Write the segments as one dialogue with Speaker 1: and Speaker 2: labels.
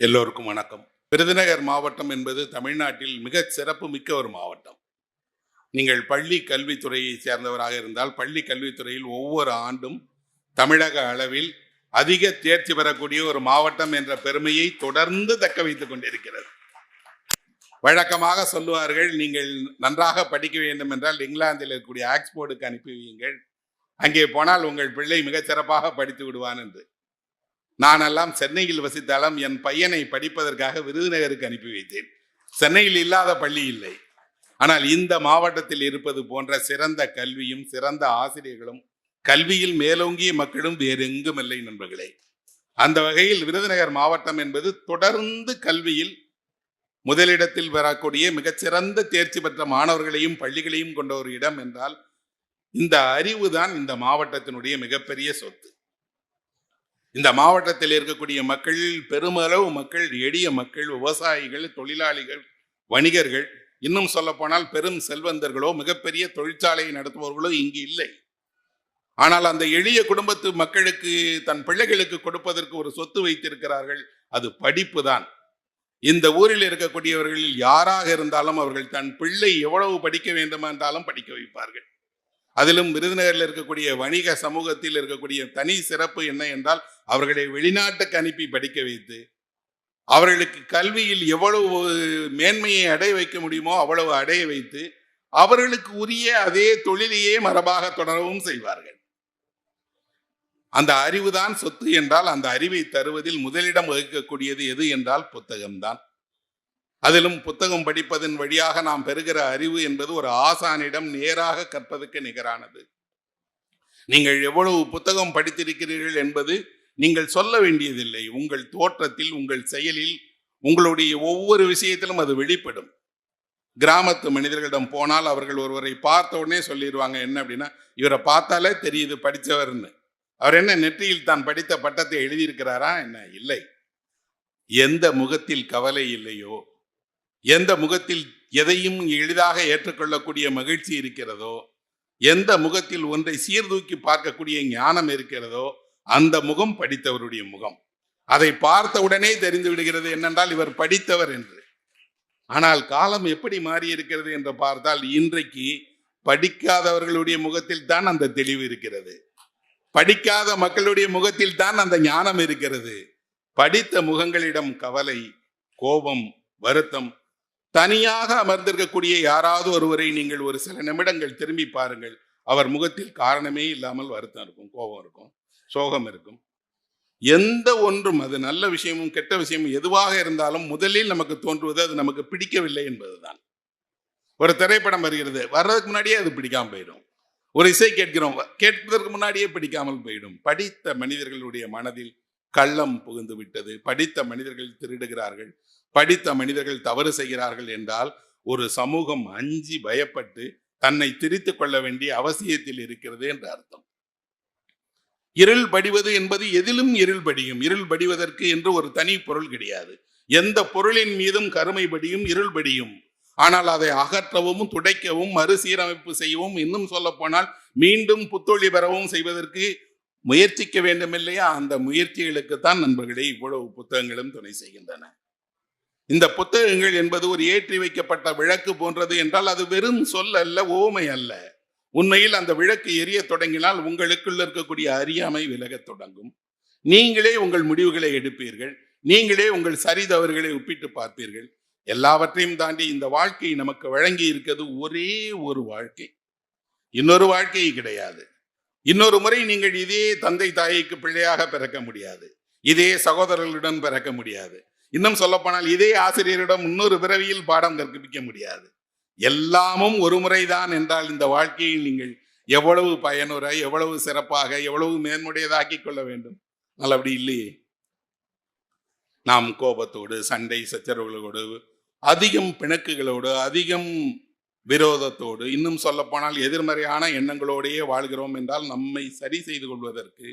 Speaker 1: எல்லோருக்கும் வணக்கம். விருதுநகர் மாவட்டம் என்பது தமிழ்நாட்டில் மிக சிறப்பு மிக்க ஒரு மாவட்டம். நீங்கள் பள்ளி கல்வித்துறையை சேர்ந்தவராக இருந்தால் பள்ளி கல்வித்துறையில் ஒவ்வொரு ஆண்டும் தமிழக அளவில் அதிக தேர்ச்சி பெறக்கூடிய ஒரு மாவட்டம் என்ற பெருமையை தொடர்ந்து தக்க வைத்துக் கொண்டிருக்கிறது. வழக்கமாக சொல்லுவார்கள் நீங்கள் நன்றாக படிக்க வேண்டும் என்றால் இங்கிலாந்தில் இருக்கக்கூடிய ஆக்ஸ்போர்டுக்கு அனுப்பி வையுங்கள். அங்கே போனால் உங்கள் பிள்ளை மிகச் சிறப்பாக படித்து விடுவான் என்று. நானெல்லாம் சென்னையில் வசித்தாலும் என் பையனை படிப்பதற்காக விருதுநகருக்கு அனுப்பி வைத்தேன். சென்னையில் இல்லாத பள்ளி இல்லை. ஆனால் இந்த மாவட்டத்தில் இருப்பது போன்ற சிறந்த கல்வியும் சிறந்த ஆசிரியர்களும் கல்வியில் மேலோங்கிய மக்களும் வேறு எங்கும் இல்லை நண்பர்களே. அந்த வகையில் விருதுநகர் மாவட்டம் என்பது தொடர்ந்து கல்வியில் முதலிடத்தில் வரக்கூடிய மிகச்சிறந்த தேர்ச்சி பெற்ற மாணவர்களையும் பள்ளிகளையும் கொண்ட ஒரு இடம் என்றால் இந்த அறிவு தான் இந்த மாவட்டத்தினுடைய மிகப்பெரிய சொத்து. இந்த மாவட்டத்தில் இருக்கக்கூடிய மக்கள் பெருமளவு மக்கள் எளிய மக்கள் விவசாயிகள் தொழிலாளிகள் வணிகர்கள் இன்னும் சொல்லப்போனால் பெரும் செல்வந்தர்களோ மிகப்பெரிய தொழிற்சாலையை நடத்துபவர்களோ இங்கு இல்லை. ஆனால் அந்த எளிய குடும்பத்து மக்களுக்கு தன் பிள்ளைகளுக்கு கொடுப்பதற்கு ஒரு சொத்து வைத்திருக்கிறார்கள் அது படிப்பு தான். இந்த ஊரில் இருக்கக்கூடியவர்களில் யாராக இருந்தாலும் அவர்கள் தன் பிள்ளை எவ்வளவு படிக்க வேண்டும் என்றாலும் படிக்க வைப்பார்கள். அதிலும் விருதுநகரில் இருக்கக்கூடிய வணிக சமூகத்தில் இருக்கக்கூடிய தனி சிறப்பு என்ன என்றால் அவர்களை வெளிநாட்டுக்கு அனுப்பி படிக்க வைத்து அவர்களுக்கு கல்வியில் எவ்வளவு மேன்மையை அடைய வைக்க முடியுமோ அவ்வளவு அடைய வைத்து அவர்களுக்கு உரிய அதே தொழிலையே மரபாக தொடரவும் செய்வார்கள். அந்த அறிவுதான் சொத்து என்றால் அந்த அறிவை தருவதில் முதலிடம் வகிக்கக்கூடியது எது என்றால் புத்தகம்தான். அதிலும் புத்தகம் படிப்பதன் வழியாக நாம் பெறுகிற அறிவு என்பது ஒரு ஆசானிடம் நேராக கற்பதற்கு நிகரானது. நீங்கள் எவ்வளவு புத்தகம் படித்திருக்கிறீர்கள் என்பது நீங்கள் சொல்ல வேண்டியதில்லை. உங்கள் தோற்றத்தில் உங்கள் செயலில் உங்களுடைய ஒவ்வொரு விஷயத்திலும் அது வெளிப்படும். கிராமத்து மனிதர்களிடம் போனால் அவர்கள் ஒருவரை பார்த்த உடனே சொல்லிடுவாங்க என்ன அப்படின்னா இவரை பார்த்தாலே தெரியுது படித்தவர்னு. அவர் என்ன நெற்றியில் தான் படித்த பட்டத்தை எழுதியிருக்கிறாரா என்ன? இல்லை. எந்த முகத்தில் கவலை இல்லையோ எந்த முகத்தில் எதையும் எளிதாக ஏற்றுக்கொள்ளக்கூடிய மகிழ்ச்சி இருக்கிறதோ எந்த முகத்தில் ஒன்றை சீர்தூக்கி பார்க்கக்கூடிய ஞானம் இருக்கிறதோ அந்த முகம் படித்தவருடைய முகம். அதை பார்த்த உடனே தெரிந்து விடுகிறது என்னென்றால் இவர் படித்தவர் என்று. ஆனால் காலம் எப்படி மாறி இருக்கிறது என்று பார்த்தால் இன்றைக்கு படிக்காதவர்களுடைய முகத்தில் தான் அந்த தெளிவு இருக்கிறது. படிக்காத மக்களுடைய முகத்தில் தான் அந்த ஞானம் இருக்கிறது. படித்த முகங்களிடம் கவலை கோபம் வருத்தம் தனியாக அமர்ந்திருக்கக்கூடிய யாராவது ஒருவரை நீங்கள் ஒரு சில நிமிடங்கள் திரும்பி பாருங்கள். அவர் முகத்தில் காரணமே இல்லாமல் வருத்தம் இருக்கும் கோபம் இருக்கும். சோகம் இருக்கும். எந்த ஒன்றும் அது நல்ல விஷயமும் கெட்ட விஷயமும் எதுவாக இருந்தாலும் முதலில் நமக்கு தோன்றுவது அது நமக்கு பிடிக்கவில்லை என்பதுதான். ஒரு திரைப்படம் வருகிறது வர்றதுக்கு முன்னாடியே அது பிடிக்காம போயிடும். ஒரு இசை கேட்கிறோம் கேட்பதற்கு முன்னாடியே பிடிக்காமல் போயிடும். படித்த மனிதர்களுடைய மனதில் கள்ளம் புகுந்து விட்டது. படித்த மனிதர்கள் திருடுகிறார்கள். படித்த மனிதர்கள் தவறு செய்கிறார்கள் என்றால் ஒரு சமூகம் அஞ்சி பயப்பட்டு தன்னை திரித்து கொள்ள வேண்டிய அவசியத்தில் இருக்கிறது என்று அர்த்தம். இருள் படிவது என்பது எதிலும் இருள் படியும். இருள் படிவதற்கு என்று ஒரு தனி பொருள் கிடையாது. எந்த பொருளின் மீதும் கருமை படியும் இருள் படியும். ஆனால் அதை அகற்றவும் துடைக்கவும் மறுசீரமைப்பு செய்யவும் இன்னும் சொல்ல போனால் மீண்டும் புத்தொழி பெறவும் செய்வதற்கு முயற்சிக்க வேண்டும் இல்லையா அந்த முயற்சிகளுக்கு தான் நண்பர்களே இவ்வளவு புத்தகங்களும் துணை செய்கின்றன. இந்த புத்தகங்கள் என்பது ஒரு ஏற்றி வைக்கப்பட்ட விளக்கு போன்றது என்றால் அது வெறும் சொல் அல்ல ஓமை அல்ல. உண்மையில் அந்த விளக்கு எரிய தொடங்கினால் உங்களுக்குள்ள இருக்கக்கூடிய அறியாமை விலகத் தொடங்கும். நீங்களே உங்கள் முடிவுகளை எடுப்பீர்கள். நீங்களே உங்கள் சரிதவறுகளை ஒப்பிட்டு பார்ப்பீர்கள். எல்லாவற்றையும் தாண்டி இந்த வாழ்க்கை நமக்கு வழங்கி இருக்கிறது ஒரே ஒரு வாழ்க்கை. இன்னொரு வாழ்க்கை கிடையாது. இன்னொரு முறை நீங்கள் இதே தந்தை தாய்க்கு பிள்ளையாக பிறக்க முடியாது. இதே சகோதரர்களுடன் பிறக்க முடியாது. இன்னும் சொல்லப்போனால் இதே ஆசிரியரிடம் இன்னொரு பிறவியில் பாடம் கற்பிக்க முடியாது. எல்லாமும் ஒரு முறைதான் என்றால் இந்த வாழ்க்கையில் நீங்கள் எவ்வளவு பயனுற எவ்வளவு சிறப்பாக எவ்வளவு மேன்முடையதாக்கிக் கொள்ள வேண்டும். ஆனால் அப்படி இல்லையே. நாம் கோபத்தோடு சண்டை சச்சரவுகளோடு அதிகம் பிணக்குகளோடு அதிகம் விரோதத்தோடு இன்னும் சொல்லப்போனால் எதிர்மறையான எண்ணங்களோடையே வாழ்கிறோம் என்றால் நம்மை சரி செய்து கொள்வதற்கு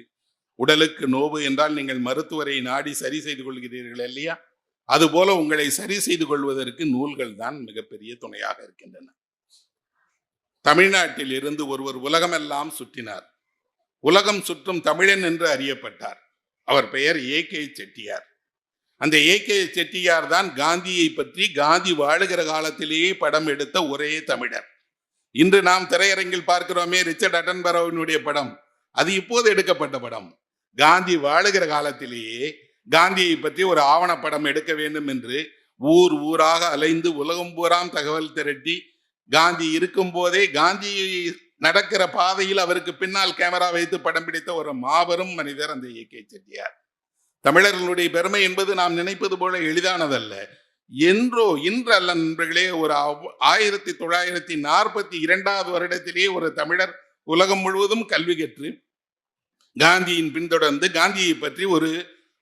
Speaker 1: உடலுக்கு நோவு என்றால் நீங்கள் மருத்துவரை நாடி சரி செய்து கொள்கிறீர்கள் இல்லையா? அதுபோல உங்களை சரி செய்து கொள்வதற்கு நூல்கள் தான் மிகப்பெரிய துணையாக இருக்கின்றன. தமிழ்நாட்டில் இருந்து ஒருவர் உலகமெல்லாம் சுற்றினார். உலகம் சுற்றும் தமிழன் என்று அறியப்பட்டார். அவர் பெயர் ஏ. கே. செட்டியார். அந்த ஏ. கே. செட்டியார் தான் காந்தியை பற்றி காந்தி வாழுகிற காலத்திலேயே படம் எடுத்த ஒரே தமிழர். இன்று நாம் திரையரங்கில் பார்க்கிறோமே ரிச்சர்ட் அட்டன்பரோவினுடைய படம். அது இப்போது எடுக்கப்பட்ட படம். காந்தி வாழுகிற காலத்திலேயே காந்தியை பற்றி ஒரு ஆவணப்படம் எடுக்க வேண்டும் என்று ஊர் ஊராக அலைந்து உலகம் பூராம் தகவல் திரட்டி காந்தி இருக்கும் போதே காந்தி நடக்கிற பாதையில் அவருக்கு பின்னால் கேமரா வைத்து படம் பிடித்த ஒரு மாபெரும் மனிதர் அந்த ஏ கே செட்டியார். தமிழர்களுடைய பெருமை என்பது நாம் நினைப்பது போல எளிதானதல்ல. என்றோ இன்று அல்ல நண்பர்களே ஒரு ஆயிரத்தி தொள்ளாயிரத்தி நாற்பத்தி இரண்டாவது வருடத்திலே ஒரு தமிழர் உலகம் முழுவதும் கல்வி கற்று காந்தியின் பின்தொடர்ந்து காந்தியை பற்றி ஒரு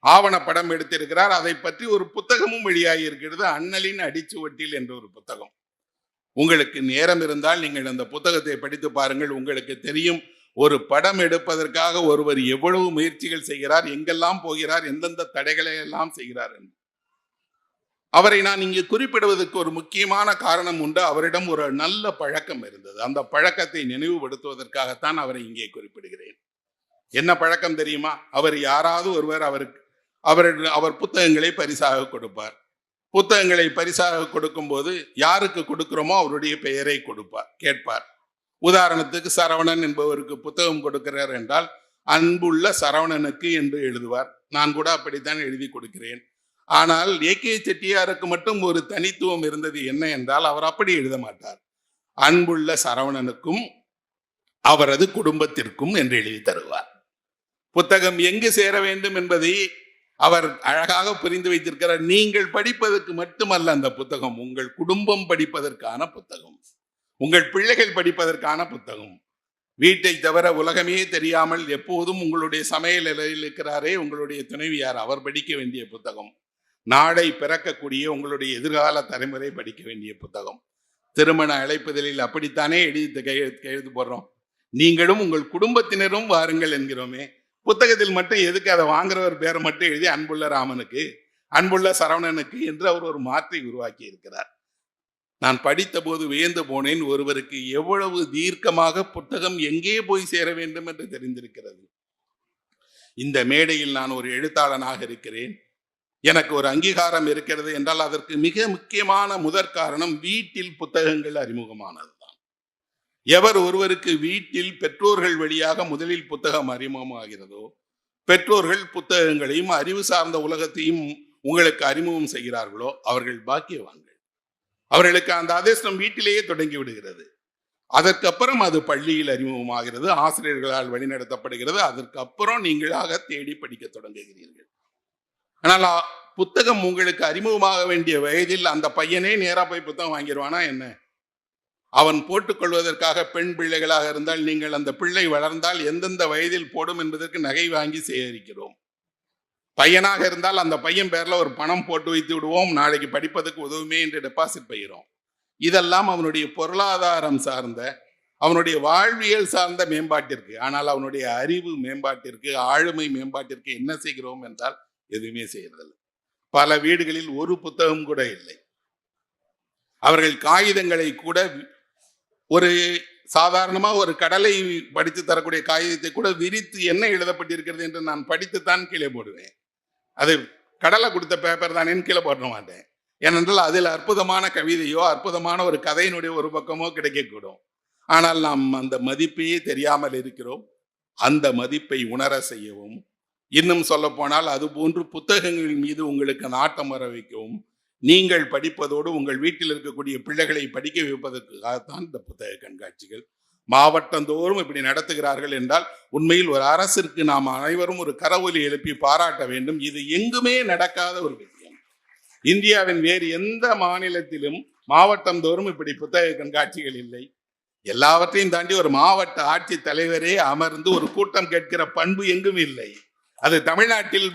Speaker 1: ஆவணப்படம் எடுத்திருக்கிறார். அதை பற்றி ஒரு புத்தகமும் வெளியாகி இருக்கிறது அண்ணலின் அடிச்சுவட்டில் என்ற ஒரு புத்தகம். உங்களுக்கு நேரம் இருந்தால் நீங்கள் அந்த புத்தகத்தை படித்து பாருங்கள். உங்களுக்கு தெரியும் ஒரு படம் எடுப்பதற்காக ஒருவர் எவ்வளவு முயற்சிகள் செய்கிறார் எங்கெல்லாம் போகிறார் எந்தெந்த தடைகளை எல்லாம் செய்கிறார் என்று. அவரை நான் இங்கு குறிப்பிடுவதற்கு ஒரு முக்கியமான காரணம் உண்டு. அவரிடம் ஒரு நல்ல பழக்கம் இருந்தது. அந்த பழக்கத்தை நினைவுபடுத்துவதற்காகத்தான் அவரை இங்கே குறிப்பிடுகிறேன். என்ன பழக்கம் தெரியுமா? அவர் யாராவது ஒருவர் அவருக்கு அவர் அவர் புத்தகங்களை பரிசாக கொடுப்பார். புத்தகங்களை பரிசாக கொடுக்கும்போது யாருக்கு கொடுக்கிறோமோ அவருடைய பெயரை கொடுப்பார் கேட்பார். உதாரணத்துக்கு சரவணன் என்பவருக்கு புத்தகம் கொடுக்கிறார் என்றால் அன்புள்ள சரவணனுக்கு என்று எழுதுவார். நான் கூட அப்படித்தான் எழுதி கொடுக்கிறேன். ஆனால் ஏ. கே. செட்டியாருக்கு மட்டும் ஒரு தனித்துவம் இருந்தது என்ன என்றால் அவர் அப்படி எழுத மாட்டார். அன்புள்ள சரவணனுக்கும் அவரது குடும்பத்திற்கும் என்று எழுதி தருவார். புத்தகம் எங்கு சேர வேண்டும் என்பதை அவர் அழகாக புரிந்து வைத்திருக்கிறார். நீங்கள் படிப்பதற்கு மட்டுமல்ல அந்த புத்தகம் உங்கள் குடும்பம் படிப்பதற்கான புத்தகம் உங்கள் பிள்ளைகள் படிப்பதற்கான புத்தகம். வீட்டை தவிர உலகமே தெரியாமல் எப்போதும் உங்களுடைய சமையல் நிலையில் இருக்கிறாரே உங்களுடைய துணைவியார் அவர் படிக்க வேண்டிய புத்தகம். நாளை பிறக்கக்கூடிய உங்களுடைய எதிர்கால தலைமுறை படிக்க வேண்டிய புத்தகம். திருமண அழைப்புதலில் அப்படித்தானே எழுதி கையெழுத்து கையெழுத்து போடுறோம். நீங்களும் உங்கள் குடும்பத்தினரும் வாருங்கள் என்கிறோமே. புத்தகத்தில் மட்டும் எதுக்கு அதை வாங்குறவர் பேரை மட்டும் எழுதி அன்புள்ள ராமனுக்கு அன்புள்ள சரவணனுக்கு என்று அவர் ஒரு மாற்றை உருவாக்கி இருக்கிறார். நான் படித்த போது வியந்து போனேன் ஒருவருக்கு எவ்வளவு தீர்க்கமாக புத்தகம் எங்கே போய் சேர வேண்டும் என்று தெரிந்திருக்கிறது. இந்த மேடையில் நான் ஒரு எழுத்தாளனாக இருக்கிறேன். எனக்கு ஒரு அங்கீகாரம் இருக்கிறது என்றால் அதற்கு மிக முக்கியமான முதற் காரணம் வீட்டில் புத்தகங்கள் அறிமுகமானது. எவர் ஒருவருக்கு வீட்டில் பெற்றோர்கள் வழியாக முதலில் புத்தகம் அறிமுகமாகிறதோ பெற்றோர்கள் புத்தகங்களையும் அறிவு சார்ந்த உலகத்தையும் உங்களுக்கு அறிமுகம் செய்கிறார்களோ அவர்கள் பாக்கியவான்கள். அவர்களுக்கு அந்த அதிர்ஷ்டம் வீட்டிலேயே தொடங்கி விடுகிறது. அதற்கப்புறம் அது பள்ளியில் அறிமுகமாகிறது ஆசிரியர்களால் வழிநடத்தப்படுகிறது அதற்கப்புறம் நீங்களாக தேடி படிக்க தொடங்குகிறீர்கள். ஆனால் புத்தகம் உங்களுக்கு அறிமுகமாக வேண்டிய வயதில் அந்த பையனே நேராக போய் புத்தகம் வாங்கிடுவானா என்ன? அவன் போட்டுக்கொள்வதற்காக பெண் பிள்ளைகளாக இருந்தால் நீங்கள் அந்த பிள்ளை வளர்ந்தால் எந்தெந்த வயதில் போடும் என்பதற்கு நகை வாங்கி சேகரிக்கிறோம். பையனாக இருந்தால் அந்த பையன் பேரில் ஒரு பணம் போட்டு வைத்து விடுவோம். நாளைக்கு படிப்பதற்கு உதவுமே என்று டெபாசிட் பயிரும் இதெல்லாம் அவனுடைய பொருளாதாரம் சார்ந்த அவனுடைய வாழ்வியல் சார்ந்த மேம்பாட்டிற்கு ஆனால் அவனுடைய அறிவு மேம்பாட்டிற்கு ஆளுமை மேம்பாட்டிற்கு என்ன செய்கிறோம் என்றால் எதுவுமே செய்யறதில்லை. பல வீடுகளில் ஒரு புத்தகம் கூட இல்லை. அவர்கள் காகிதங்களை கூட ஒரு சாதாரணமாக ஒரு கடலை படித்து தரக்கூடிய காகிதத்தை கூட விரித்து என்ன எழுதப்பட்டிருக்கிறது என்று நான் படித்துத்தான் கீழே போடுவேன். அது கடலை கொடுத்த பேப்பர் தானேன்னு கீழே போட மாட்டேன். ஏனென்றால் அதில் அற்புதமான கவிதையோ அற்புதமான ஒரு கதையினுடைய ஒரு பக்கமோ கிடைக்கக்கூடும். ஆனால் நாம் அந்த மதிப்பையே தெரியாமல் இருக்கிறோம். அந்த மதிப்பை உணர செய்யவும் இன்னும் சொல்ல போனால் அது போன்று புத்தகங்கள் மீது உங்களுக்கு நாட்டம் வர வைக்கவும் நீங்கள் படிப்பதோடு உங்கள் வீட்டில் இருக்கக்கூடிய பிள்ளைகளை படிக்க வைப்பதற்காகத்தான் இந்த புத்தக கண்காட்சிகள் மாவட்டந்தோறும் இப்படி நடத்துகிறார்கள் என்றால் உண்மையில் ஒரு அரசிற்கு நாம் அனைவரும் ஒரு கரவொலி எழுப்பி பாராட்ட வேண்டும். இது எங்குமே நடக்காத ஒரு விஷயம். இந்தியாவின் வேறு எந்த மாநிலத்திலும் மாவட்டந்தோறும் இப்படி புத்தக கண்காட்சிகள் இல்லை. எல்லாவற்றையும் தாண்டி ஒரு மாவட்ட ஆட்சி தலைவரே அமர்ந்து ஒரு கூட்டம் கேட்கிற பண்பு எங்கும் இல்லை. அது தமிழ்நாட்டில்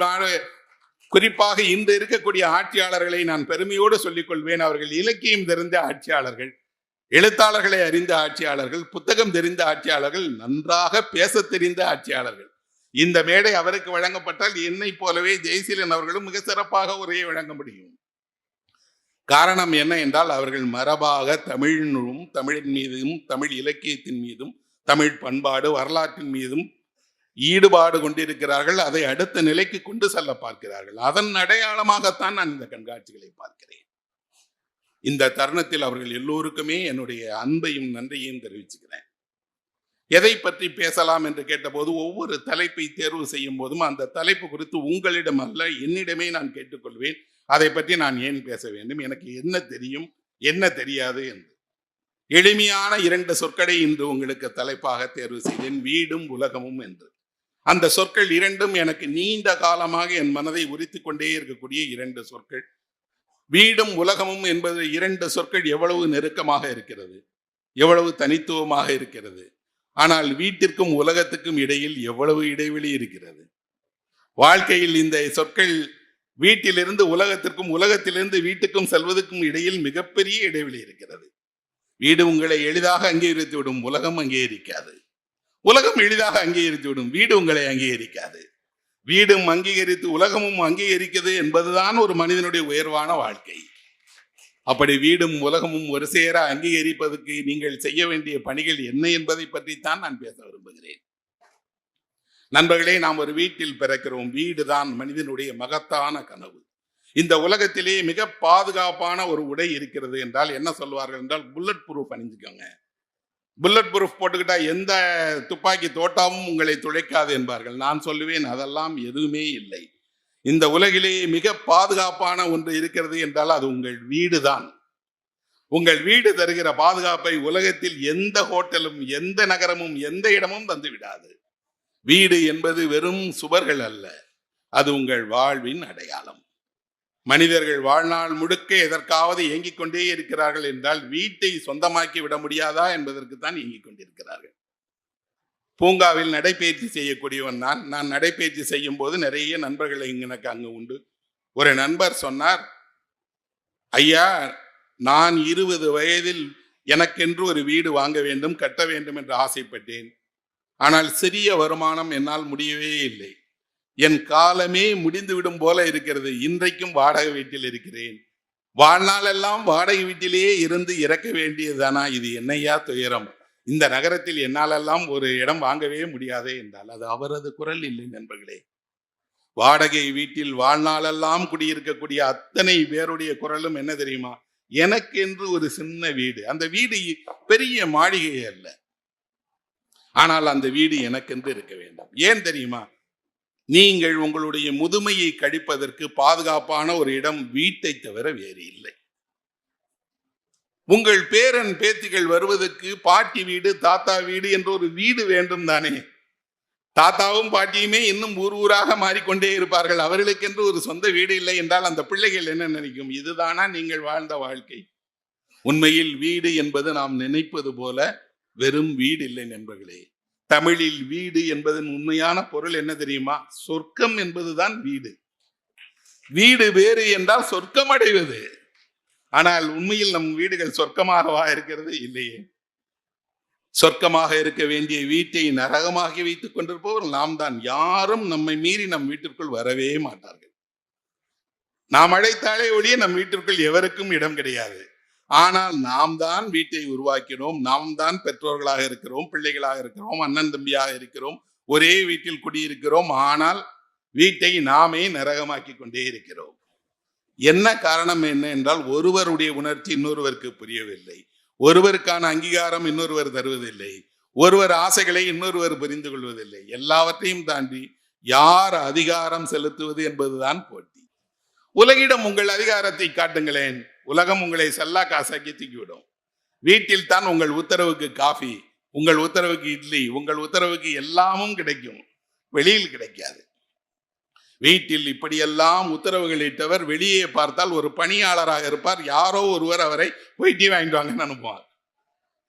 Speaker 1: குறிப்பாக இன்று இருக்கக்கூடிய ஆட்சியாளர்களை நான் பெருமையோடு சொல்லிக்கொள்வேன். அவர்கள் இலக்கியம் தெரிந்த ஆட்சியாளர்கள் எழுத்தாளர்களை அறிந்த ஆட்சியாளர்கள் புத்தகம் தெரிந்த ஆட்சியாளர்கள் நன்றாக பேசத் தெரிந்த ஆட்சியாளர்கள். இந்த மேடை அவருக்கு வழங்கப்பட்டால் என்னை போலவே ஜெயசீலன் அவர்களும் மிக சிறப்பாக உரையை வழங்க முடியும். காரணம் என்ன என்றால் அவர்கள் மரபாக தமிழினும் தமிழின் மீதும் தமிழ் இலக்கியத்தின் மீதும் தமிழ் பண்பாடு வரலாற்றின் மீதும் ஈடுபாடு கொண்டிருக்கிறார்கள் அதை அடுத்த நிலைக்கு கொண்டு செல்ல பார்க்கிறார்கள். அதன் அடையாளமாகத்தான் நான் இந்த கண்காட்சிகளை பார்க்கிறேன். இந்த தருணத்தில் அவர்கள் எல்லோருக்குமே என்னுடைய அன்பையும் நன்றியையும் தெரிவிச்சுக்கிறேன். எதை பற்றி பேசலாம் என்று கேட்டபோது ஒவ்வொரு தலைப்பை தேர்வு செய்யும் போதும் அந்த தலைப்பு குறித்து உங்களிடம் அல்ல என்னிடமே நான் கேட்டுக்கொள்வேன். அதை பற்றி நான் ஏன் பேச வேண்டும்? எனக்கு என்ன தெரியும்? என்ன தெரியாது என்று. எளிமையான இரண்டு சொற்களை இன்று உங்களுக்கு தலைப்பாக தேர்வு செய்தேன். வீடும் உலகமும் என்று. அந்த சொற்கள் இரண்டும் எனக்கு நீண்ட காலமாக என் மனதை உரித்து கொண்டே இருக்கக்கூடிய இரண்டு சொற்கள். வீடும் உலகமும் என்பது இரண்டு சொற்கள் எவ்வளவு நெருக்கமாக இருக்கிறது எவ்வளவு தனித்துவமாக இருக்கிறது. ஆனால் வீட்டிற்கும் உலகத்துக்கும் இடையில் எவ்வளவு இடைவெளி இருக்கிறது. வாழ்க்கையில் இந்த சொற்கள் வீட்டிலிருந்து உலகத்திற்கும் உலகத்திலிருந்து வீட்டுக்கும் செல்வதற்கும் இடையில் மிகப்பெரிய இடைவெளி இருக்கிறது. வீடு உங்களை எளிதாக அங்கீகரித்து விடும் உலகம் அங்கீகரிக்காது. உலகம் எளிதாக அங்கீகரித்து விடும் வீடு உங்களை அங்கீகரிக்காது. வீடும் அங்கீகரித்து உலகமும் அங்கீகரிக்கிறது என்பதுதான் ஒரு மனிதனுடைய உயர்வான வாழ்க்கை. அப்படி வீடும் உலகமும் ஒரு சேர அங்கீகரிப்பதற்கு நீங்கள் செய்ய வேண்டிய பணிகள் என்ன என்பதை பற்றித்தான் நான் பேச விரும்புகிறேன். நண்பர்களே நாம் ஒரு வீட்டில் பிறக்கிறோம். வீடுதான் மனிதனுடைய மகத்தான கனவு. இந்த உலகத்திலே மிக பாதுகாப்பான ஒரு உடை இருக்கிறது என்றால் என்ன சொல்வார்கள் என்றால் புல்லட் ப்ரூஃப் அணிஞ்சுக்கோங்க. புல்லட் ப்ரூஃப் போட்டுக்கிட்டா எந்த துப்பாக்கி தோட்டாவும் உங்களை துளைக்காது என்பார்கள். நான் சொல்லுவேன் அதெல்லாம் எதுவுமே இல்லை. இந்த உலகிலேயே மிக பாதுகாப்பான ஒன்று இருக்கிறது என்றால் அது உங்கள் வீடு தான் உங்கள் வீடு தருகிற பாதுகாப்பை உலகத்தில் எந்த ஹோட்டலும் எந்த நகரமும் எந்த இடமும் தந்து விடாது. வீடு என்பது வெறும் சுவர்கள் அல்ல. அது உங்கள் வாழ்வின் அடையாளம். மனிதர்கள் வாழ்நாள் முழுக்க எதற்காவது இயங்கிக் கொண்டே இருக்கிறார்கள் என்றால் வீட்டை சொந்தமாக்கி விட முடியாதா என்பதற்கு தான் இயங்கிக் கொண்டிருக்கிறார்கள். பூங்காவில் நடைபயிற்சி செய்யக்கூடியவன் நான். நான் நடைபயிற்சி செய்யும் போது நிறைய நண்பர்கள் எனக்கு அங்கு உண்டு. ஒரு நண்பர் சொன்னார் ஐயா நான் இருபது வயதில் எனக்கென்று ஒரு வீடு வாங்க வேண்டும் கட்ட வேண்டும் என்று ஆசைப்பட்டேன். ஆனால் சிறிய வருமானம் என்னால் முடியவே இல்லை. என் காலமே முடிந்துவிடும் போல இருக்கிறது. இன்றைக்கும் வாடகை வீட்டில் இருக்கிறேன். வாழ்நாளெல்லாம் வாடகை வீட்டிலேயே இருந்து இறக்க வேண்டியதுதானா? இது என்னையா துயரம்? இந்த நகரத்தில் என்னாலெல்லாம் ஒரு இடம் வாங்கவே முடியாதே என்றால் அது அவரது குரல் இல்லை நண்பர்களே. வாடகை வீட்டில் வாழ்நாளெல்லாம் குடியிருக்கக்கூடிய அத்தனை பேருடைய குரலும் என்ன தெரியுமா? எனக்கு என்று ஒரு சின்ன வீடு. அந்த வீடு பெரிய மாளிகை அல்ல. ஆனால் அந்த வீடு எனக்கென்று இருக்க வேண்டும். ஏன் தெரியுமா? நீங்கள் உங்களுடைய முதுமையை கழிப்பதற்கு பாதுகாப்பான ஒரு இடம் வீட்டை தவிர வேறு இல்லை. உங்கள் பேரன் பேத்திகள் வருவதற்கு பாட்டி வீடு தாத்தா வீடு என்ற ஒரு வீடு வேண்டும் தானே. தாத்தாவும் பாட்டியுமே இன்னும் ஊர் ஊராக மாறிக்கொண்டே இருப்பார்கள். அவர்களுக்கென்று ஒரு சொந்த வீடு இல்லை என்றால் அந்த பிள்ளைகள் என்ன நினைக்கும்? இதுதானா நீங்கள் வாழ்ந்த வாழ்க்கை? உண்மையில் வீடு என்பது நாம் நினைப்பது போல வெறும் வீடு இல்லை நண்பர்களே. தமிழில் வீடு என்பதன் உண்மையான பொருள் என்ன தெரியுமா? சொர்க்கம் என்பதுதான் வீடு. வீடு வேறு என்றால் சொர்க்கம் அடைவது. ஆனால் உண்மையில் நம் வீடுகள் சொர்க்கமாகவா இருக்கிறது? இல்லையே. சொர்க்கமாக இருக்க வேண்டிய வீட்டை நரகமாகி வைத்துக் கொண்டிருப்பவர் நாம் தான். யாரும் நம்மை மீறி நம் வீட்டிற்குள் வரவே மாட்டார்கள். நாம் அழைத்தாலே ஒழிய நம் வீட்டிற்குள் எவருக்கும் இடம் கிடையாது. ஆனால் நாம் தான் வீட்டை உருவாக்கினோம் நாம் தான் பெற்றோர்களாக இருக்கிறோம் பிள்ளைகளாக இருக்கிறோம் அண்ணன் தம்பியாக இருக்கிறோம் ஒரே வீட்டில் குடியிருக்கிறோம் ஆனால் வீட்டை நாமே நரகமாக்கி கொண்டே இருக்கிறோம். என்ன காரணம் என்ன என்றால் ஒருவருடைய உணர்ச்சி இன்னொருவருக்கு புரியவில்லை. ஒருவருக்கான அங்கீகாரம் இன்னொருவர் தருவதில்லை. ஒருவர் ஆசைகளை இன்னொருவர் புரிந்து கொள்வதில்லை. எல்லாவற்றையும் தாண்டி யார் அதிகாரம் செலுத்துவது என்பதுதான் போட்டி. உலகிடம் உங்கள் அதிகாரத்தை காட்டுங்களேன். உலகம் உங்களை செல்லா காசாக்கி தூக்கிவிடும் வீட்டில் தான் உங்கள் உத்தரவுக்கு காஃபி உங்கள் உத்தரவுக்கு இட்லி உங்கள் உத்தரவுக்கு எல்லாமும் கிடைக்கும். வெளியில் கிடைக்காது. வீட்டில் இப்படியெல்லாம் உத்தரவுகள் இட்டவர் வெளியே பார்த்தால் ஒரு பணியாளராக இருப்பார். யாரோ ஒருவர் அவரை போய் டீ வாங்கிட்டு வாங்கன்னு அனுப்புவார்.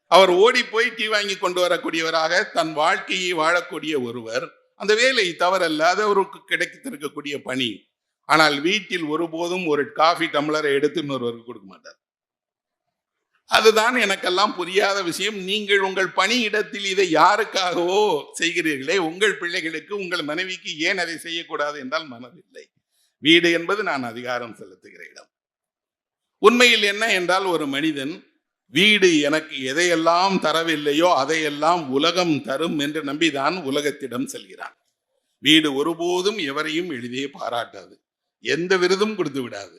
Speaker 1: அவர் ஓடி போய் டீ வாங்கி கொண்டு வரக்கூடியவராக தன் வாழ்க்கையை வாழக்கூடிய ஒருவர். அந்த வேலை தவறல்ல. அது அவருக்கு கிடைத்திருக்கக்கூடிய பணி. ஆனால் வீட்டில் ஒருபோதும் ஒரு காஃபி டம்ளரை எடுத்து இன்னொருவருக்கு கொடுக்க மாட்டார். அதுதான் எனக்கெல்லாம் புரியாத விஷயம். நீங்கள் உங்கள் பணியிடத்தில் இதை யாருக்காகவோ செய்கிறீர்களே உங்கள் பிள்ளைகளுக்கு உங்கள் மனைவிக்கு ஏன் அதை செய்யக்கூடாது என்றால் மனதில்லை. வீடு என்பது நான் அதிகாரம் செலுத்துகிற இடம். உண்மையில் என்ன என்றால் ஒரு மனிதன் வீடு எனக்கு எதையெல்லாம் தரவில்லையோ அதையெல்லாம் உலகம் தரும் என்று நம்பிதான் உலகத்திடம் செல்கிறான். வீடு ஒருபோதும் எவரையும் எளிதே பாராட்டாது. எந்த விருதும் கொடுத்து விடாது.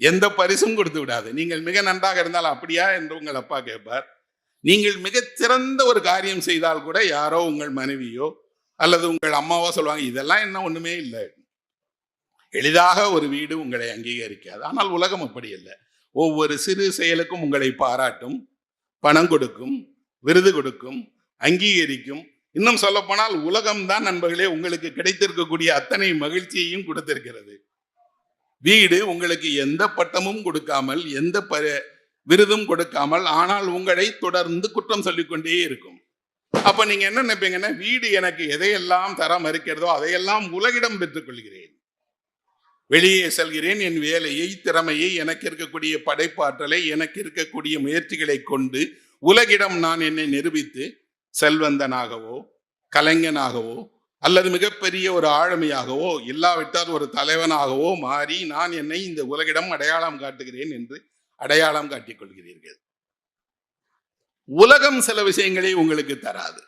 Speaker 1: எந்த பரிசும் கொடுத்து விடாது. நீங்கள் மிக நன்றாக இருந்தால் அப்படியா என்று உங்கள் அப்பா கேட்பார். நீங்கள் மிக சிறந்த ஒரு காரியம் செய்தால் கூட யாரோ உங்கள் மனைவியோ அல்லது உங்கள் அம்மாவோ சொல்லுவாங்க இதெல்லாம் என்ன ஒண்ணுமே இல்லை. எளிதாக ஒரு வீடு உங்களை அங்கீகரிக்காது. ஆனால் உலகம் அப்படி இல்லை ஒவ்வொரு சிறு செயலுக்கும் உங்களை பாராட்டும் பணம் கொடுக்கும் விருது கொடுக்கும் அங்கீகரிக்கும். இன்னும் சொல்லப்போனால் உலகம்தான் நண்பர்களே உங்களுக்கு கிடைத்திருக்கக்கூடிய அத்தனை மகிழ்ச்சியையும் கொடுத்திருக்கிறது. வீடு உங்களுக்கு எந்த பட்டமும் கொடுக்காமல் எந்த ப விருதும் கொடுக்காமல் ஆனால் உங்களை தொடர்ந்து குற்றம் சொல்லிக்கொண்டே இருக்கும். அப்ப நீங்க என்ன நினைப்பீங்கன்னா வீடு எனக்கு எதையெல்லாம் தர மறுக்கிறதோ அதையெல்லாம் உலகிடம் பெற்றுக் கொள்கிறேன். வெளியே செல்கிறேன் என் வேலையை திறமையை எனக்கு இருக்கக்கூடிய படைப்பாற்றலை எனக்கு இருக்கக்கூடிய முயற்சிகளை கொண்டு உலகிடம் நான் என்னை நிரூபித்து செல்வந்தனாகவோ கலைஞனாகவோ அல்லது மிகப்பெரிய ஒரு ஆளுமையாகவோ இல்லாவிட்டால் ஒரு தலைவனாகவோ மாறி நான் என்னை இந்த உலகிடம் அடையாளம் காட்டுகிறேன் என்று அடையாளம் காட்டிக் கொள்கிறீர்கள். உலகம் சில விஷயங்களை உங்களுக்கு தராது.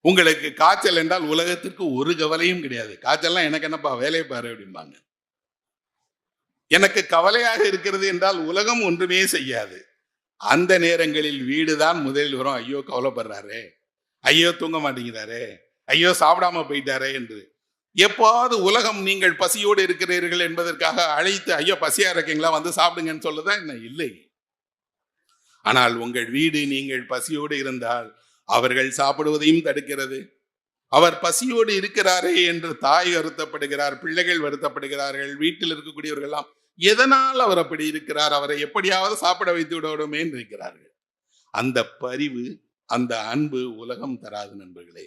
Speaker 1: உங்களுக்கு காய்ச்சல் என்றால் உலகத்திற்கு ஒரு கவலையும் கிடையாது. காய்ச்சல்லாம் எனக்கு என்னப்பா வேலையை பாரு அப்படிம்பாங்க. எனக்கு கவலையாக இருக்கிறது என்றால் உலகம் ஒன்றுமே செய்யாது. அந்த நேரங்களில் வீடுதான் முதலில் வரும். ஐயோ கவலைப்படுறாரே. ஐயோ தூங்க மாட்டேங்கிறாரே. ஐயோ சாப்பிடாம போயிட்டாரே என்று. எப்பாவது உலகம் நீங்கள் பசியோடு இருக்கிறீர்கள் என்பதற்காக அழைத்து ஐயோ பசியா இருக்கீங்களா? வந்து சாப்பிடுங்கன்னு சொல்லதா என்ன? இல்லை. ஆனால் உங்கள் வீடு நீங்கள் பசியோடு இருந்தால் அவர்கள் சாப்பிடுவதையும் தடுக்கிறது. அவர் பசியோடு இருக்கிறாரே என்று தாய் வருத்தப்படுகிறார் பிள்ளைகள் வருத்தப்படுகிறார்கள் வீட்டில் இருக்கக்கூடியவர்கள் எல்லாம் எதனால் அவர் அப்படி இருக்கிறார்? அவரை எப்படியாவது சாப்பிட வைத்து விடணுமே என்று இருக்கிறார்கள். அந்த பரிவு அந்த அன்பு உலகம் தராது நண்பர்களே.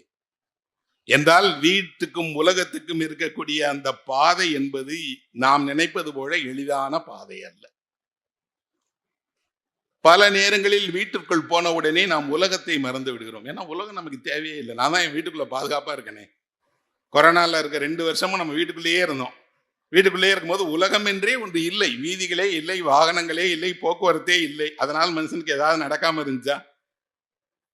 Speaker 1: என்றால் வீட்டுக்கும் உலகத்துக்கும் இருக்கக்கூடிய அந்த பாதை என்பது நாம் நினைப்பது போல எளிதான பாதை அல்ல. பல நேரங்களில் வீட்டிற்குள் போன உடனே நாம் உலகத்தை மறந்து விடுகிறோம். ஏன்னா உலகம் நமக்கு தேவையே இல்லை. நான் தான் என் வீட்டுக்குள்ள பாதுகாப்பா இருக்கனே. கொரோனால இருக்க ரெண்டு வருஷமும் நம்ம வீட்டுக்குள்ளேயே இருந்தோம். வீட்டுக்குள்ளேயே இருக்கும்போது உலகம் என்றே ஒன்று இல்லை. வீதிகளே இல்லை வாகனங்களே இல்லை போக்குவரத்தே இல்லை. அதனால் மனுஷனுக்கு ஏதாவது நடக்காம இருந்துச்சா?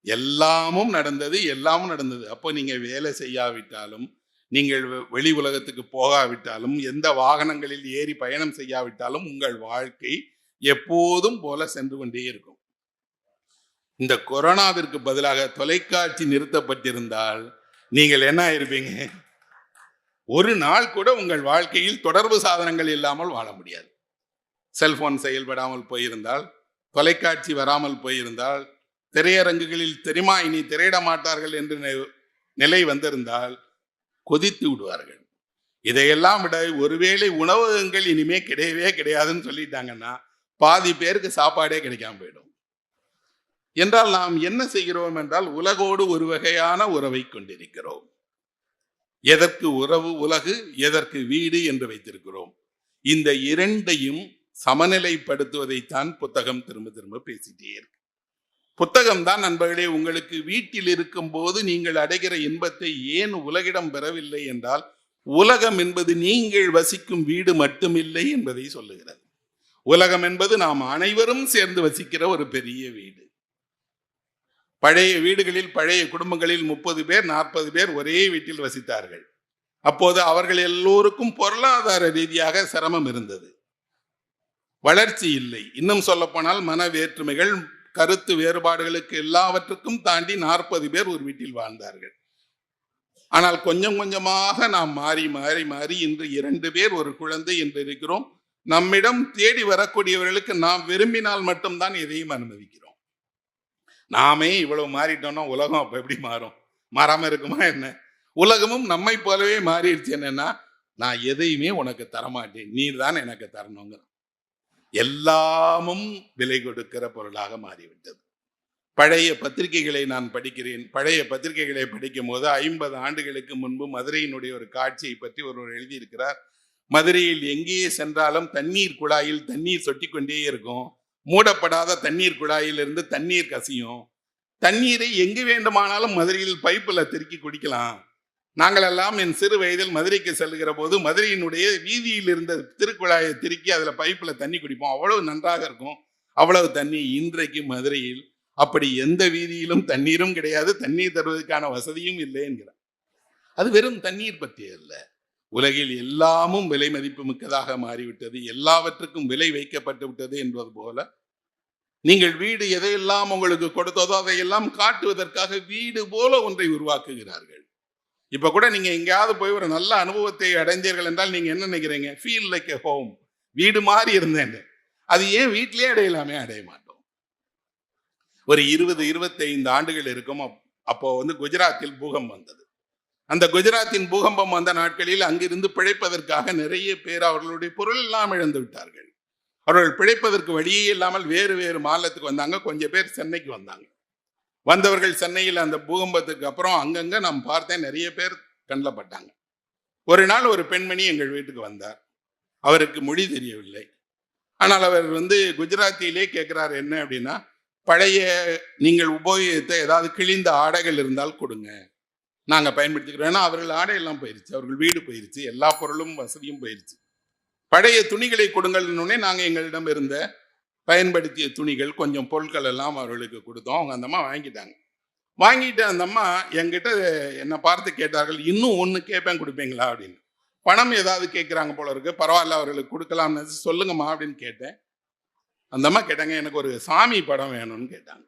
Speaker 1: எல்லாமும் நடந்தது எல்லாமும் நடந்தது. அப்போ நீங்கள் வேலை செய்யாவிட்டாலும் நீங்கள் வெளி உலகத்துக்கு போகாவிட்டாலும் எந்த வாகனங்களில் ஏறி பயணம் செய்யாவிட்டாலும் உங்கள் வாழ்க்கை எப்போதும் போல சென்று கொண்டே இருக்கும். இந்த கொரோனாவிற்கு பதிலாக தொலைக்காட்சி நிறுத்தப்பட்டிருந்தால் நீங்கள் என்ன ஆயிருப்பீங்க? ஒரு நாள் கூட உங்கள் வாழ்க்கையில் தொடர்பு சாதனங்கள் இல்லாமல் வாழ முடியாது. செல்போன் செயல்படாமல் போயிருந்தால் தொலைக்காட்சி வராமல் போயிருந்தால் திரையரங்குகளில் தெரியுமா? இனி திரையிட மாட்டார்கள் என்று நிலை வந்திருந்தால் கொதித்து விடுவார்கள். இதையெல்லாம் விட ஒருவேளை உணவகங்கள் இனிமே கிடையவே கிடையாதுன்னு சொல்லிட்டாங்கன்னா பாதி பேருக்கு சாப்பாடே கிடைக்காம போயிடும். என்றால் நாம் என்ன செய்கிறோம் என்றால் உலகோடு ஒரு வகையான உறவை கொண்டிருக்கிறோம். எதற்கு உறவு உலகு எதற்கு வீடு என்று வைத்திருக்கிறோம். இந்த இரண்டையும் சமநிலைப்படுத்துவதைத்தான் புத்தகம் திரும்ப திரும்ப பேசிட்டே இருக்கு. புத்தகம் தான் நண்பர்களே உங்களுக்கு வீட்டில் இருக்கும் போது நீங்கள் அடைகிற இன்பத்தை ஏன் உலகிடம் பெறவில்லை என்றால் உலகம் என்பது நீங்கள் வசிக்கும் வீடு மட்டுமில்லை என்பதை சொல்லுகிறது. உலகம் என்பது நாம் அனைவரும் சேர்ந்து வசிக்கிற ஒரு பெரிய வீடு. பழைய வீடுகளில் பழைய குடும்பங்களில் முப்பது பேர் நாற்பது பேர் ஒரே வீட்டில் வசித்தார்கள். அப்போது அவர்கள் எல்லோருக்கும் பொருளாதார ரீதியாக சிரமம் இருந்தது. வளர்ச்சி இல்லை. இன்னும் சொல்லப்போனால் மன வேற்றுமைகள் கருத்து வேறுபாடுகளுக்கு எல்லாவற்றுக்கும் தாண்டி நாற்பது பேர் ஒரு வீட்டில் வாழ்ந்தார்கள். ஆனால் கொஞ்சம் கொஞ்சமாக நாம் மாறி மாறி மாறி இன்று இரண்டு பேர் ஒரு குழந்தை என்று இருக்கிறோம். நம்மிடம் தேடி வரக்கூடியவர்களுக்கு நாம் விரும்பினால் மட்டும்தான் எதையும் அனுமதிக்கிறோம் நாமே இவ்வளவு மாறிட்டோம்னா உலகம் அப்ப எப்படி மாறும்? மாறாம இருக்குமா என்ன? உலகமும் நம்மை போலவே மாறிடுச்சு என்னன்னா நான் எதையுமே உனக்கு தரமாட்டேன். நீ தான் எனக்கு தரணுங்கிறோம் எல்லாமும் விலை கொடுக்கிற பொருளாக மாறிவிட்டது. பழைய பத்திரிகைகளை நான் படிக்கிறேன். பழைய பத்திரிகைகளை படிக்கும் போது ஐம்பது ஆண்டுகளுக்கு முன்பு மதுரையினுடைய ஒரு காட்சியை பற்றி ஒருவர் எழுதியிருக்கிறார். மதுரையில் எங்கேயே சென்றாலும் தண்ணீர் குழாயில் தண்ணீர் சொட்டி கொண்டே இருக்கும். மூடப்படாத தண்ணீர் குழாயிலிருந்து தண்ணீர் கசியும். தண்ணீரை எங்கு வேண்டுமானாலும் மதுரையில் பைப்பில் திருக்கி குடிக்கலாம். நாங்கள் எல்லாம் என் சிறு வயதில் மதுரைக்கு செல்லுகிற போது மதுரையினுடைய வீதியில் இருந்த திருக்குழாயை திருக்கி அதில் பைப்பில் தண்ணி குடிப்போம். அவ்வளவு நன்றாக இருக்கும். அவ்வளவு தண்ணி இன்றைக்கு மதுரையில். அப்படி எந்த வீதியிலும் தண்ணீரும் கிடையாது. தண்ணீர் தருவதற்கான வசதியும் இல்லை என்கிறார். அது வெறும் தண்ணீர் பற்றி அல்ல. உலகில் எல்லாமும் விலை மதிப்பு மிக்கதாக மாறிவிட்டது. எல்லாவற்றுக்கும் விலை வைக்கப்பட்டு விட்டது என்பது போல. நீங்கள் வீடு எதையெல்லாம் உங்களுக்கு கொடுத்ததோ அதையெல்லாம் காட்டுவதற்காக வீடு போல ஒன்றை உருவாக்குகிறார்கள். இப்போ கூட நீங்கள் எங்கேயாவது போய் ஒரு நல்ல அனுபவத்தை அடைந்தீர்கள் என்றால் நீங்கள் என்ன நினைக்கிறீங்க? ஃபீல் லைக் எ ஹோம் வீடு மாதிரி இருந்தேன் அது ஏன் வீட்டிலே அடையலாமே? அடைய மாட்டோம். ஒரு இருபது இருபத்தைந்து ஆண்டுகள் இருக்கும். அப்போ வந்து குஜராத்தில் பூகம்பம் வந்தது. அந்த குஜராத்தின் பூகம்பம் வந்த நாட்களில் அங்கிருந்து பிழைப்பதற்காக நிறைய பேர் அவர்களுடைய பொருள் எல்லாம் இழந்து விட்டார்கள். அவர்கள் பிழைப்பதற்கு வழியே இல்லாமல் வேறு வேறு மாநிலத்துக்கு வந்தாங்க. கொஞ்சம் பேர் சென்னைக்கு வந்தாங்க. வந்தவர்கள் சென்னையில் அந்த பூகம்பத்துக்கு அப்புறம் அங்கங்கே நான் பார்த்தேன் நிறைய பேர் கண்ணில் பட்டாங்க. ஒரு நாள் ஒரு பெண்மணி எங்கள் வீட்டுக்கு வந்தார். அவருக்கு மொழி தெரியவில்லை. ஆனால் அவர் வந்து குஜராத்தியிலே கேட்குறாரு என்ன? அப்படின்னா பழைய நீங்கள் உபயோகித்த ஏதாவது கிழிந்த ஆடைகள் இருந்தால் கொடுங்க. நாங்கள் பயன்படுத்திக்கிறோம். ஏன்னா அவர்கள் ஆடையெல்லாம் போயிருச்சு. அவர்கள் வீடு போயிருச்சு. எல்லா பொருளும் வசதியும் போயிருச்சு. பழைய துணிகளை கொடுங்கள்னு நாங்கள் எங்களிடம் இருந்த பயன்படுத்திய துணிகள் கொஞ்சம் பொருட்கள் எல்லாம் அவர்களுக்கு கொடுத்தோம். அவங்க அந்த அம்மா வாங்கிட்டாங்க. வாங்கிட்டு அந்த அம்மா என்கிட்ட என்னை பார்த்து கேட்டார்கள் இன்னும் ஒன்று கேட்பேன் கொடுப்பீங்களா? அப்படின்னு. பணம் ஏதாவது கேட்குறாங்க போல இருக்கு. பரவாயில்ல அவர்களுக்கு கொடுக்கலாம்னு சொல்லுங்கம்மா அப்படின்னு கேட்டேன். அந்த அம்மா கேட்டாங்க எனக்கு ஒரு சாமி படம் வேணும்னு கேட்டாங்க.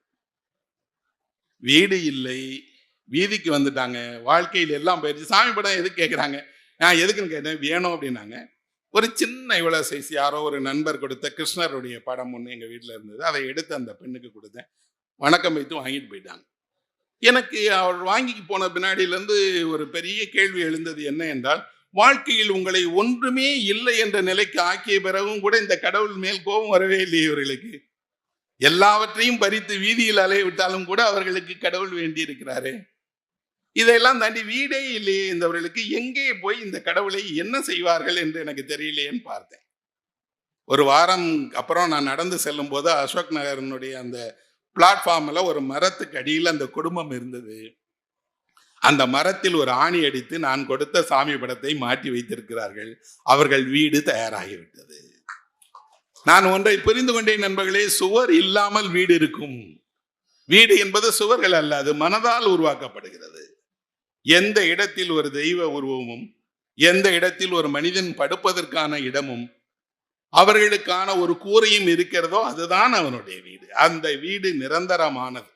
Speaker 1: வீடு இல்லை. வீதிக்கு வந்துட்டாங்க. வாழ்க்கையில் எல்லாம் போயிடுச்சு. சாமி படம் எதுக்கு கேட்குறாங்க? நான் எதுக்குன்னு கேட்டேன் வேணும் அப்படின்னாங்க. ஒரு சின்ன இவ்வளோ சைஸ் யாரோ ஒரு நண்பர் கொடுத்த கிருஷ்ணருடைய படம் ஒன்று எங்கள் வீட்டில் இருந்தது. அதை எடுத்து அந்த பெண்ணுக்கு கொடுத்தேன். வணக்கம் வைத்து வாங்கிட்டு போயிட்டாங்க. எனக்கு அவர் வாங்கிக்கு போன பின்னாடியிலேருந்து ஒரு பெரிய கேள்வி எழுந்தது என்ன என்றால் வாழ்க்கையில் உங்களை ஒன்றுமே இல்லை என்ற நிலைக்கு ஆக்கிய பிறகும் கூட இந்த கடவுள் மேல் கோபம் வரவே இல்லையே இவர்களுக்கு. எல்லாவற்றையும் பறித்து வீதியில் அலைய விட்டாலும் கூட அவர்களுக்கு கடவுள் வேண்டி இருக்கிறாரே இதையெல்லாம் தாண்டி வீடே இல்லையே இந்தவர்களுக்கு எங்கே போய் இந்த கடவுளை என்ன செய்வார்கள் என்று எனக்கு தெரியலையேன்னு பார்த்தேன். ஒரு வாரம் அப்புறம் நான் நடந்து செல்லும் போது அசோக் நகரனுடைய அந்த பிளாட்ஃபார்மில் ஒரு மரத்துக்கு அடியில் அந்த குடும்பம் இருந்தது. அந்த மரத்தில் ஒரு ஆணி அடித்து நான் கொடுத்த சாமி படத்தை மாட்டி வைத்திருக்கிறார்கள். அவர்கள் வீடு தயாராகிவிட்டது. நான் ஒன்றை புரிந்து கொண்டேன் நண்பர்களே சுவர் இல்லாமல் வீடு இருக்கும். வீடு என்பது சுவர்கள் அல்ல அது மனதால் உருவாக்கப்படுகிறது. எந்த இடத்தில் ஒரு தெய்வ உருவமும் எந்த இடத்தில் ஒரு மனிதன் படுப்பதற்கான இடமும் அவர்களுக்கான ஒரு கூரையும் இருக்கிறதோ அதுதான் அவனுடைய வீடு. அந்த வீடு நிரந்தரமானது.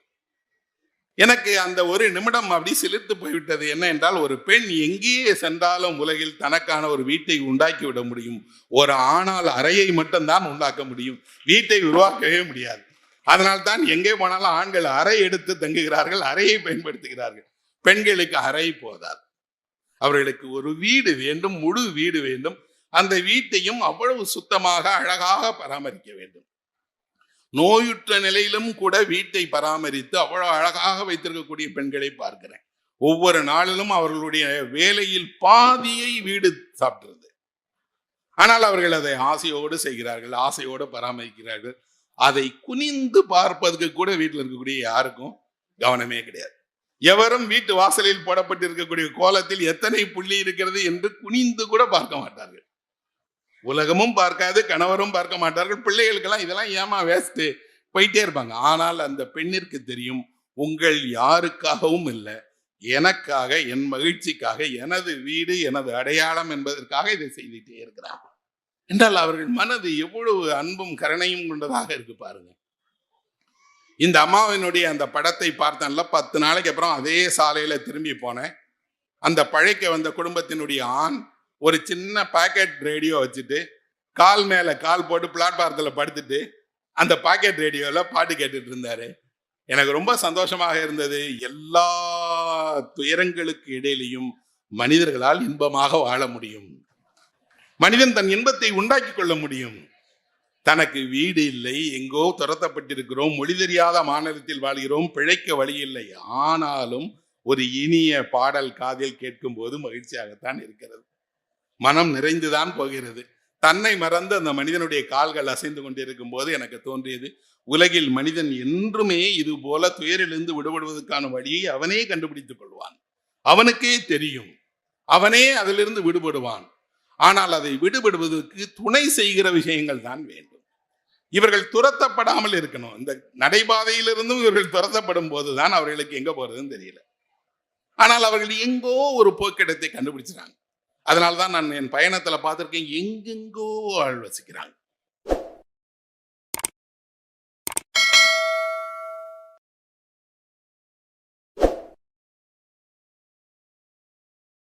Speaker 1: எனக்கு அந்த ஒரு நிமிடம் அப்படி சிலிர்த்து போய்விட்டது. என்ன என்றால் ஒரு பெண் எங்கேயே சென்றாலும் உலகில் தனக்கான ஒரு வீட்டை உண்டாக்கி விட முடியும். ஒரு ஆணால் அறையை மட்டும்தான் உண்டாக்க முடியும். வீட்டை உருவாக்கவே முடியாது. அதனால்தான் எங்கே போனாலும் ஆண்கள் அறை எடுத்து தங்குகிறார்கள் அறையை பயன்படுத்துகிறார்கள். பெண்களுக்கு அறை போதாது. அவர்களுக்கு ஒரு வீடு வேண்டும் முழு வீடு வேண்டும். அந்த வீட்டையும் அவ்வளவு சுத்தமாக அழகாக பராமரிக்க வேண்டும். நோயுற்ற நிலையிலும் கூட வீட்டை பராமரித்து அவ்வளவு அழகாக வைத்திருக்கக்கூடிய பெண்களை பார்க்கிறேன். ஒவ்வொரு நாளிலும் அவர்களுடைய வேலையில் பாதியை வீடு சாப்பிடுறது. ஆனால் அவர்கள் அதை ஆசையோடு செய்கிறார்கள் ஆசையோடு பராமரிக்கிறார்கள். அதை குனிந்து பார்ப்பதற்கு கூட வீட்டில் இருக்கக்கூடிய யாருக்கும் கவனமே கிடையாது. எவரும் வீட்டு வாசலில் போடப்பட்டிருக்கக்கூடிய கோலத்தில் எத்தனை புள்ளி இருக்கிறது என்று குனிந்து கூட பார்க்க மாட்டார்கள். உலகமும் பார்க்காது கணவரும் பார்க்க மாட்டார்கள் பிள்ளைகளுக்கெல்லாம் இதெல்லாம் ஏமா வேஸ்ட்டு போயிட்டே இருப்பாங்க. ஆனால் அந்த பெண்ணிற்கு தெரியும் உங்கள் யாருக்காகவும் இல்லை. எனக்காக என் மகிழ்ச்சிக்காக எனது வீடு எனது அடையாளம் என்பதற்காக இதை செய்துட்டே இருக்கிறார் என்றால் அவர்கள் மனது எவ்வளவு அன்பும் கருணையும் கொண்டதாக இருக்கு பாருங்க. இந்த அம்மாவினுடைய அந்த படத்தை பார்த்தேன்ல பத்து நாளைக்கு அப்புறம் அதே சாலையில் திரும்பி போனேன். அந்த பழைக்க வந்த குடும்பத்தினுடைய ஆண் ஒரு சின்ன பாக்கெட் ரேடியோ வச்சுட்டு கால் மேலே கால் போட்டு பிளாட்பாரத்தில் படுத்துட்டு அந்த பாக்கெட் ரேடியோவில் பாட்டு கேட்டுட்டு இருந்தாரு. எனக்கு ரொம்ப சந்தோஷமாக இருந்தது. எல்லா துயரங்களுக்கு இடையிலையும் மனிதர்களால் இன்பமாக வாழ முடியும். மனிதன் தன் இன்பத்தை உண்டாக்கி கொள்ள முடியும். தனக்கு வீடு இல்லை எங்கோ துரத்தப்பட்டிருக்கிறோம் மொழி தெரியாத மாநிலத்தில் வாழ்கிறோம் பிழைக்க வழி இல்லை. ஆனாலும் ஒரு இனிய பாடல் காதில் கேட்கும் போது மகிழ்ச்சியாகத்தான் இருக்கிறது. மனம் நிறைந்துதான் போகிறது. தன்னை மறந்து அந்த மனிதனுடைய கால்கள் அசைந்து கொண்டிருக்கும் போது எனக்கு தோன்றியது உலகில் மனிதன் என்றுமே இது போல துயரிலிருந்து விடுபடுவதற்கான வழியை அவனே கண்டுபிடித்துக் கொள்வான். அவனுக்கே தெரியும். அவனே அதிலிருந்து விடுபடுவான். ஆனால் அதை விடுபடுவதற்கு துணை செய்கிற விஷயங்கள் தான் வேண்டும் இவர்கள் துரத்தப்படாமல் இருக்கணும். இந்த நடைபாதையிலிருந்தும் இவர்கள் துரத்தப்படும் போதுதான் அவர்களுக்கு எங்க போறதுன்னு தெரியல. ஆனால் அவர்கள் எங்கோ ஒரு போக்கிடத்தை கண்டுபிடிச்சிட்டாங்க. அதனால தான் நான் என் பயணத்துல பார்த்திருக்கேன். எங்கெங்கோ ஆள் வசிக்கிறாங்க.